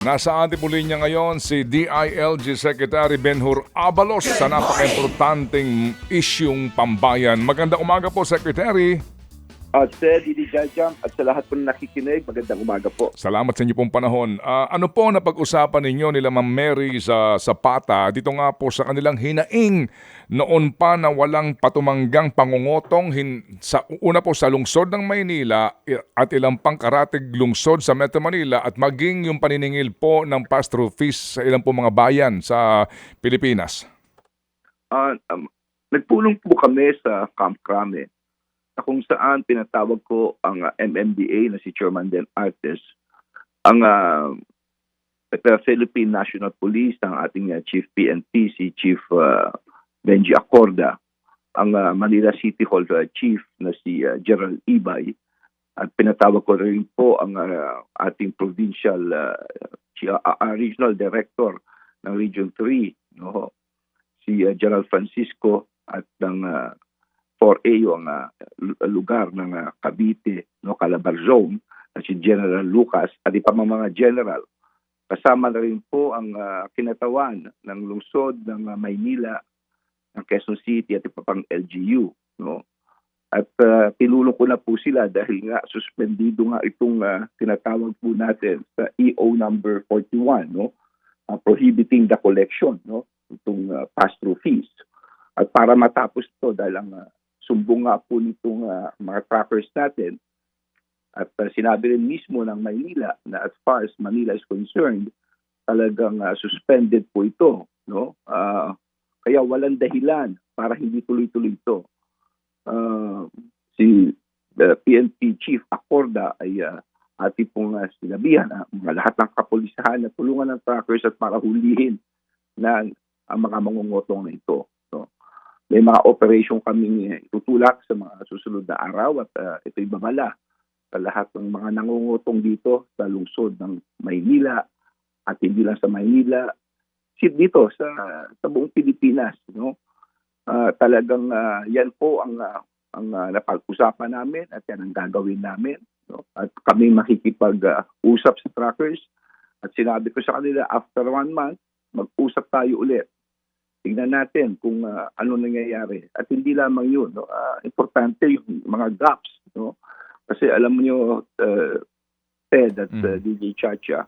Nasa ating po linya ngayon si DILG Secretary Benhur Abalos sa napaka-importanting isyung pambayan. Magandang umaga po, Secretary. At Sir Didi Jajam at sa lahat po na nakikinig, magandang umaga po. Salamat sa inyo pong panahon. Ah, ano po na pag-usapan ninyo nila Ma'am Mary sa, sa PATA dito nga po sa kanilang hinaing noon pa na walang patumanggang pangungotong hin, sa, una po sa lungsod ng Maynila at ilang pang karatig lungsod sa Metro Manila at maging yung paniningil po ng pass-through fees sa ilang po mga bayan sa Pilipinas. Ah, um, nagpulong po kami sa Camp Crame na kung saan pinatawag ko ang ah, MMDA na si Chairman Den Artes, ang the Philippine National Police, ang ating ah, Chief PNP, si Chief ah, Benji Acorda, ang ah, Manila City Hall ah, Chief na si ah, Gerald Ibay, at pinatawag ko rin po ang ah, ating provincial ah, regional director ng Region 3, no? si uh, General Francisco at ng uh, 4A ang uh, lu- lugar ng uh, Cavite, no, Calabar Zone, at si General Lucas at iba mga general. Kasama na rin po ang uh, kinatawan ng lungsod ng uh, Maynila, ng Quezon City at iba pang LGU. No? At uh, tinulong ko na po sila dahil nga suspendido nga itong uh, tinatawag po natin sa EO number 41, no? uh, prohibiting the collection, no? itong uh, pass-through fees. At para matapos to dahil ang uh, sumbong po nitong uh, mga trackers natin at uh, sinabi rin mismo ng Maynila na as far as Manila is concerned, talagang uh, suspended po ito. No? Ah, kaya walang dahilan para hindi tuloy-tuloy ito. Ah, si the PNP Chief Acorda ay uh, ating pong uh, sinabihan na mga lahat ng kapulisahan na tulungan ng trackers at para hulihin na ang mga mangungutong na ito. May mga operation kaming eh, itutulak sa mga susunod na araw at uh, ito'y babala sa lahat ng mga nangungutong dito sa lungsod ng Maynila at hindi lang sa Maynila, sit dito sa sa buong Pilipinas, no? Ah, talagang ah, yan po ang ah, ang ah, napag-usapan namin at yan ang gagawin namin, no? At kami makikipag-usap sa trackers at sinabi ko sa kanila after one month mag-usap tayo ulit. Tingnan natin kung ah, ano nangyayari. At hindi lamang yun. No? Ah, importante yung mga gaps. No? Kasi alam mo uh, Ted at Mm. uh, DJ Chacha,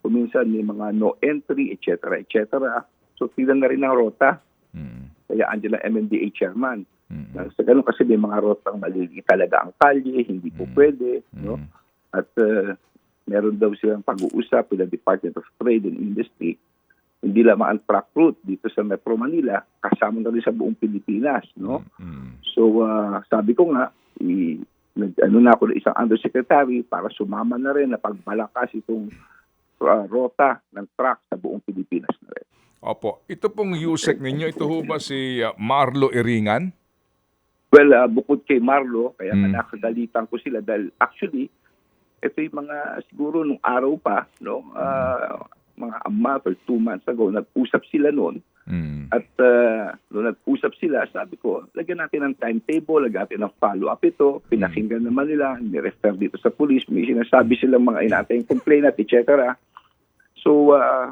kuminsan may mga no entry, etc. etc. So tingnan na rin ang rota. Mm, Kaya Angela MMDA chairman. mm, Na Sa ganun kasi may mga rotang maliliit talaga ang kalye, hindi po Mm. pwede. No? mm. At uh, meron daw silang pag-uusap with the Department of Trade and Industry. Hindi lamang ang truck route dito sa Metro Manila, kasama na rin sa buong Pilipinas. No? Mm, So uh, sabi ko nga, i, nag, ano na ako ng isang undersecretary para sumama na rin na pagbalakas itong uh, rota ng truck sa buong Pilipinas na rin. Opo, ito pong USEC ninyo, ito ho ba si ah, Marlo Iringan? Well, uh, bukod kay Marlo, kaya mm. nakagalitan ko sila dahil actually, ito yung mga siguro nung araw pa, no, uh, mga a month or two months ago, nag-usap sila noon. Mm, At uh, nung nag-usap sila, sabi ko, lagyan natin ng timetable, lagyan natin ng follow-up ito. Pinakinggan naman nila, ni-refer dito sa police, may sinasabi silang mga inatay complainant, etc. So, uh,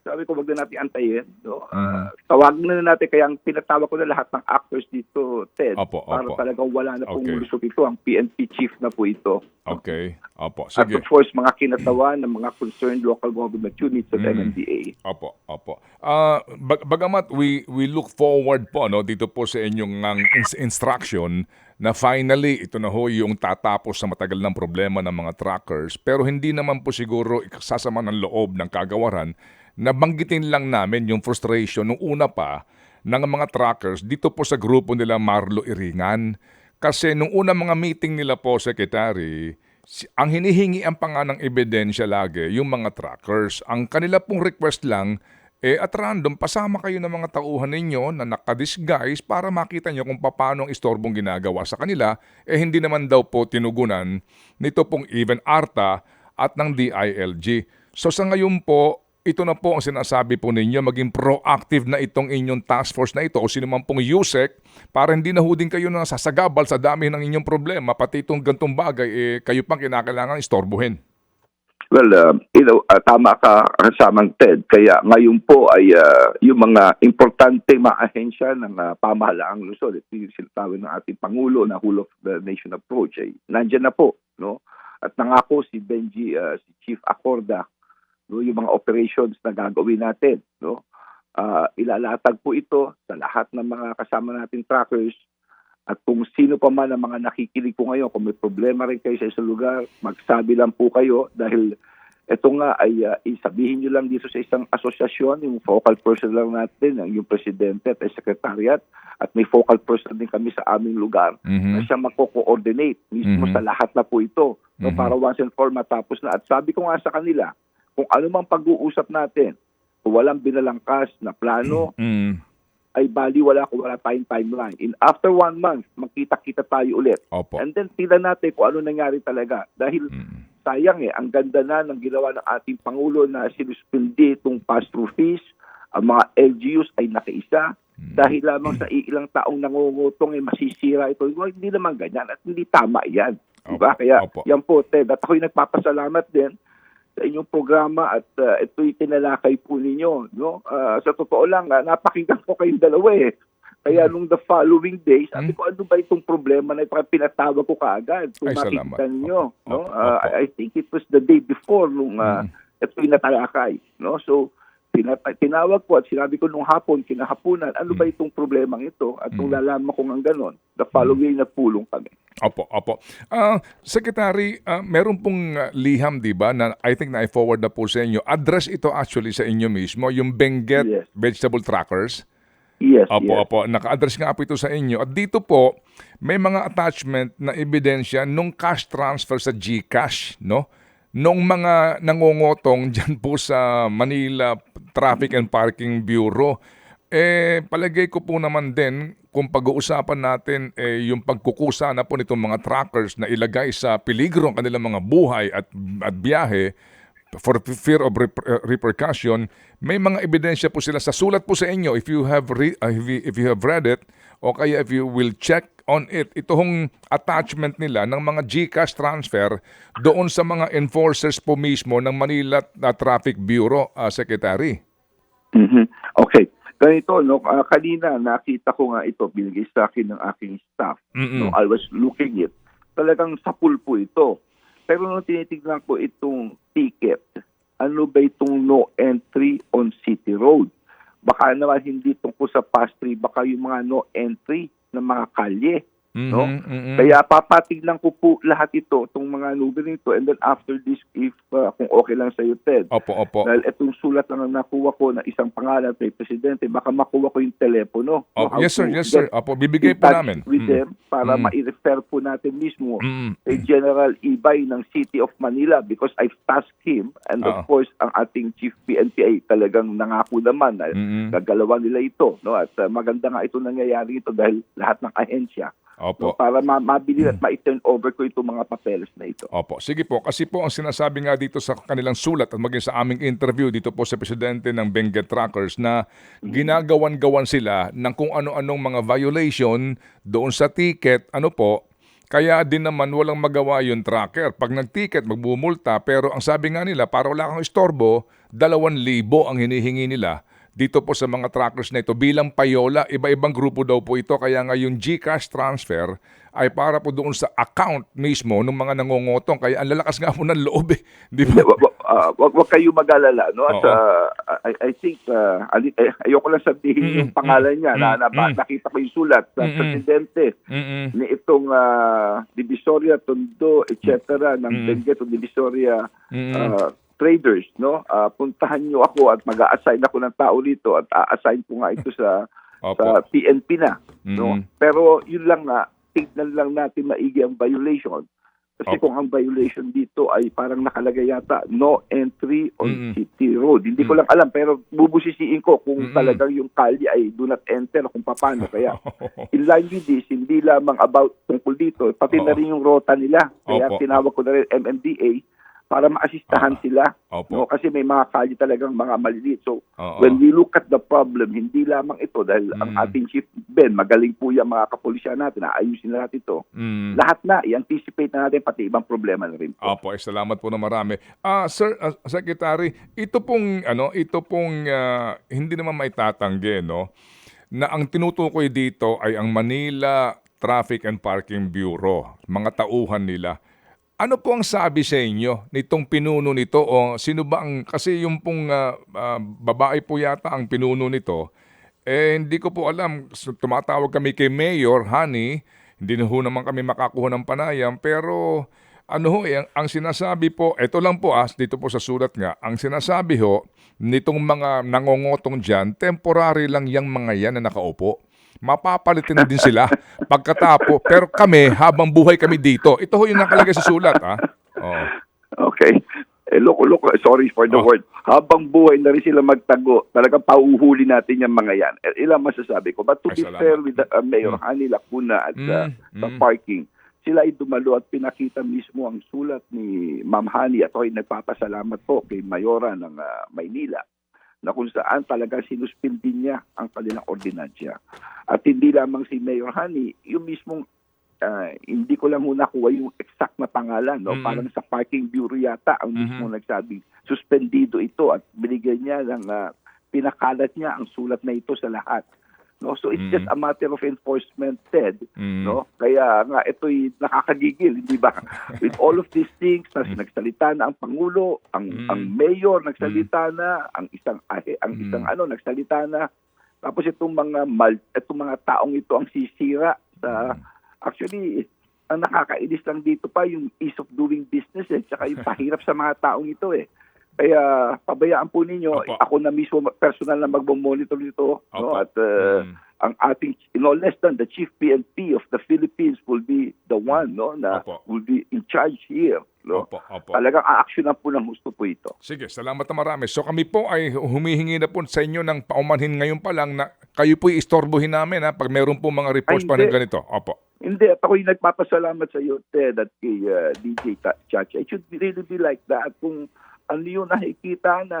sabi ko, wag na natin antayin. No? Uh, tawagan na natin, kaya ang pinatawag ko na lahat ng actors dito, Ted, Opo, para opo. talagang wala na pong Okay. ito. Ang PNP chief na po ito. Okay, opo, At sige. of course, mga kinatawan ng mga concerned local government units at Mm. MMDA. Opo, opo. Ah, bag- bagamat we we look forward po no dito po sa inyong ins- instruction na finally ito na ho yung tatapos sa matagal ng problema ng mga trackers pero hindi naman po siguro sasama ng loob ng kagawaran na banggitin lang namin yung frustration nung una pa ng mga trackers dito po sa grupo nila Marlo Iringan kasi nung una mga meeting nila po secretary ang hinihingi ang panga ng ebidensya lagi, yung mga trackers. Ang kanila pong request lang, eh at random, pasama kayo ng mga tauhan ninyo na nakadisguise para makita nyo kung paano ang istorbong ginagawa sa kanila, eh hindi naman daw po tinugunan nito pong even ARTA at ng DILG. So sa ngayon po, ito na po ang sinasabi po ninyo, maging proactive na itong inyong task force na ito o sino man pong USEC para hindi na ho kayo na sasagabal sa dami ng inyong problema, pati itong gantong bagay, eh, kayo pang kinakailangan istorbohin. Well, uh, you know, uh, tama ka kasamang Ted. Kaya ngayon po ay uh, yung mga importante mga ahensya ng uh, pamahalaang Luzon, ito yung sinasabi ng ating Pangulo na whole of the nation approach ay nandyan na po. No? At nangako si Benji, uh, si Chief Acorda, no, yung mga operations na gagawin natin. No? Uh, ilalatag po ito sa lahat ng mga kasama nating trackers at kung sino pa man ang mga nakikinig po ngayon, kung may problema rin kayo sa isang lugar, magsabi lang po kayo dahil ito nga ay uh, isabihin nyo lang dito sa isang asosyasyon, yung focal person lang natin, ang yung presidente at ang secretariat, at may focal person din kami sa aming lugar na Mhm. siya magko-coordinate mismo Mhm. sa lahat na po ito no, Mhm. para once and for matapos na. At sabi ko nga sa kanila, kung ano mang pag-uusap natin, kung walang binalangkas na plano, Mm. ay bali wala kung wala tayong timeline. In after one month, magkita-kita tayo ulit. Opo. And then tingnan natin kung ano nangyari talaga. Dahil Mm. sayang eh, ang ganda na ng ginawa ng ating Pangulo na sinuspindi itong pass-through fees. Ang mga LGUs ay nakaisa. Mm. Dahil lamang sa ilang taong nangungutong ay masisira ito. Well, hindi naman ganyan at hindi tama yan. Diba? Opo, Kaya opo. yan po, Ted. At ako'y nagpapasalamat din sa inyong programa at uh, ito'y tinalakay po ninyo. No? Ah, sa totoo lang, uh, napakinggan ko kayong dalawa eh. Kaya Mm. nung the following day, sabi ko, ano ba itong problema na ito? Pinatawag ko kaagad. Kung Ay, salamat. makikita ninyo. Opo, No? opo, Ah, opo. I think it was the day before nung uh, Mm. ito'y natalakay. No? So, tinawag ko at sinabi ko nung hapon, kinahaponan, ano ba Mm. itong problemang ito? At nung Mm. nalaman ko ng ganon, the following day, nagpulong kami. Opo, opo. Ah, Secretary, ah, meron pong ah, liham, di ba, na I think na i-forward na po sa inyo. Address ito actually sa inyo mismo, yung Benguet Yes. Vegetable Trackers. Yes, Opo, yes. opo. Naka-address nga po ito sa inyo. At dito po, may mga attachment na ebidensya nung cash transfer sa GCash, no? Nung mga nangungotong dyan po sa Manila Traffic and Parking Bureau. Eh, palagay ko po naman din, kung pag-uusapan natin eh, yung pagkukusa na po nitong mga trackers na ilagay sa peligro ang kanilang mga buhay at, at biyahe, for fear of uh, repercussion, may mga ebidensya po sila sa sulat po sa inyo if you have re- uh, if you have read it o kaya if you will check on it itong attachment nila ng mga GCash transfer doon sa mga enforcers po mismo ng Manila uh, Traffic Bureau uh, Secretary. Mhm. Okay. Ganito, no, ah, kanina nakita ko nga ito, binigay sa akin ng aking staff. Mm-mm. No, I was looking it. Talagang sapul po ito. Pero nung tinitignan ko itong ticket, ano ba itong no entry on city road? Baka naman hindi tungkol sa pass tree, baka yung mga no entry ng mga kalye. Mhm, No? mhm. Kaya papatignan ko po lahat ito, itong mga numbering ito. And then after this, if uh, kung okay lang sa iyo, Ted, Opo, opo. dahil itong sulat ang nakuha ko na isang pangalan kay Presidente, baka makuha ko yung telepono. Opo, How yes sir, yes sir. Opo, bibigay po namin. With Mm. them para Mm. ma-refer po natin mismo Mm. kay General Ibay ng City of Manila because I've tasked him and Oo. of course ang ating Chief PNP ay talagang nangako naman na Mm-mm. gagalawan nila ito. No? At uh, maganda nga ito nangyayari ito dahil lahat ng ahensya Opo. no? para ma- mabili at ma-turn over ko itong mga papeles na ito. Opo, sige po. Kasi po ang sinasabi nga dito sa kanilang sulat at maging sa aming interview dito po sa presidente ng Benguet Trackers na ginagawan-gawan sila ng kung ano-anong mga violation doon sa ticket, ano po, kaya din naman walang magawa yung tracker. Pag nag-ticket, magbumulta. Pero ang sabi nga nila, para wala kang istorbo, dalawang libo ang hinihingi nila dito po sa mga trackers na ito bilang payola. Iba-ibang grupo daw po ito. Kaya nga yung GCash transfer ay para po doon sa account mismo ng mga nangongotong. Kaya ang lalakas nga po ng loob eh. Di ba? Wag, ah, wag, wag kayo mag-alala. No? At Oo. ah, I, I think, uh, ayoko lang sabihin Mm-mm, yung pangalan niya na, na, mm-mm. nakita ko yung sulat sa Mm-mm. Presidente Mm-mm. ni itong ah, Divisoria, Tondo, etc. ng Mm. Benguet o Divisoria Mm-mm. ah, traders, no? Ah, puntahan niyo ako at mag-a-assign ako ng tao dito at a-assign ko nga ito sa Opo. sa PNP na, no? Mm. Pero yun lang nga, tignan lang natin maigi ang violation. Kasi Opo. kung ang violation dito ay parang nakalagay yata no entry on Mm-mm. city road. Hindi ko lang alam pero bubusisiin ko kung Mm-mm. talagang yung kalye ay do not enter kung paano. Kaya in line with this, hindi lamang about tungkol dito, pati Oo. na rin yung rota nila. Kaya Opo. tinawag ko na rin MMDA para maasistahan Ah, sila. Opo. No? Kasi may mga kalye talagang mga maliliit. So, Oo. when we look at the problem, hindi lamang ito dahil ang Mm. ating Chief Ben, magaling po yung mga kapulisya natin, ayusin na natin ito. Mm. Lahat na, i-anticipate na natin pati ibang problema na rin po. Opo, eh, salamat po na marami. Ah, sir, ah, secretary, ito pong ano, ito pong ah, hindi naman maitatanggi, no, na ang tinutukoy dito ay ang Manila Traffic and Parking Bureau, mga tauhan nila. Ano po ang sabi sa inyo nitong pinuno nito? O sino ba ang kasi yung pong ah, ah, babae po yata ang pinuno nito. Eh hindi ko po alam. Tumatawag kami kay Mayor Honey. Hindi na ho naman kami makakuha ng panayam. Pero ano ho eh, ang, ang sinasabi po ito lang po as dito po sa sulat nga. Ang sinasabi ho nitong mga nangongotong diyan temporary lang yang mga yan na nakaupo mapapalitin na din sila pagkatapo pero kami habang buhay kami dito ito ho yung nakalagay sa sulat ah oh. Okay. Eh, loko, loko, sorry for the Oh. word. Habang buhay na rin sila magtago, talagang pauhuli natin yung mga yan. Eh, ilang masasabi ko. But to Ay, be salamat. fair with the, uh, Mayor Mm. Hani Lacuna at uh, Mm, sa mm. parking, sila ay dumalo at pinakita mismo ang sulat ni Ma'am Hani at ako'y nagpapasalamat po kay Mayora ng uh, Maynila na kung saan talaga sinuspindi niya ang kanilang ordinansya. At hindi lamang si Mayor Hani, yung mismong ah, hindi ko lang ho nakuha yung exact na pangalan. No? Mm. Parang sa parking bureau yata ang mismo nagsabi, suspendido ito at binigyan niya ng ah, pinakalat niya ang sulat na ito sa lahat. No? So it's Mm. just a matter of enforcement, Ted. Mm. No? Kaya nga ito'y nakakagigil, hindi ba? With all of these things, na Mm. nagsalita na ang pangulo, ang Mm. ang mayor nagsalita na, ang isang ahe, ang Mm. isang ano nagsalita na. Tapos itong mga mal, itong mga taong ito ang sisira sa Mm. actually ang nakakainis lang dito pa yung ease of doing business eh, tsaka yung pahirap sa mga taong ito eh. Kaya pabayaan po ninyo, Opo. ako na mismo personal na magmo-monitor nito no? Opo. at uh, Mm. ang ating no less than the chief PNP of the Philippines will be the one no na Opo. will be in charge here no Opo, opo. talagang aaksyonan po ng gusto po ito Sige, salamat na marami. So kami po ay humihingi na po sa inyo ng paumanhin ngayon pa lang na kayo po istorbohin namin ha, pag meron po mga reports Ay, pa ng ganito. Opo. hindi at ako'y nagpapasalamat sa iyo Ted at kay uh, DJ Chacha it should be really be like that kung ano yung nakikita na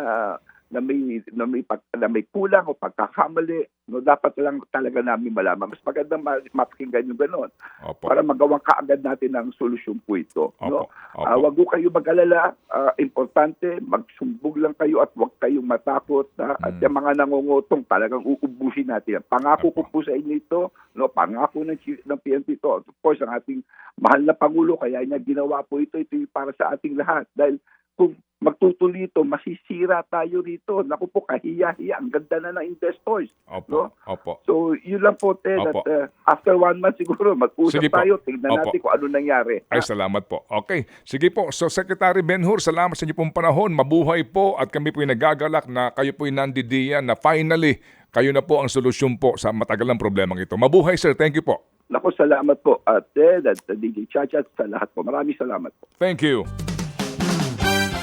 na may na may, pag, na may kulang o pagkakamali no dapat lang talaga namin malaman mas magandang ma- mapakinggan yung gano'n Opo. para magawang kaagad natin ng solusyon po ito no Opo. Ah, Opo. wag ko kayo mag-alala. Ah, importante, magsumbog lang kayo at wag kayong matakot. ha? At Mm. yung mga nangungutong, talagang uubusin natin. Pangako ko po sa inyo ito. No, pangako ng, ng PNP to. Of course, ang ating mahal na Pangulo, kaya niya ginawa po ito. Ito para sa ating lahat. Dahil kung magtutuloy ito, masisira tayo rito. Naku po, kahiya-hiya. Ang ganda na ng investors. Opo. no? Opo. So, yun lang po, Ted. Opo. At uh, after one month siguro, mag-usap Sige po. tayo. Tingnan Opo. natin kung ano nangyari. Ay, salamat po. Okay. Sige po. So, Secretary Benhur, salamat sa inyo pong panahon. Mabuhay po at kami po nagagalak na kayo po nandidiyan na finally kayo na po ang solusyon po sa matagalang problemang ito. Mabuhay, sir. Thank you po. Naku, salamat po at Ted at DJ Chacha at sa lahat po. Maraming salamat po. Thank you.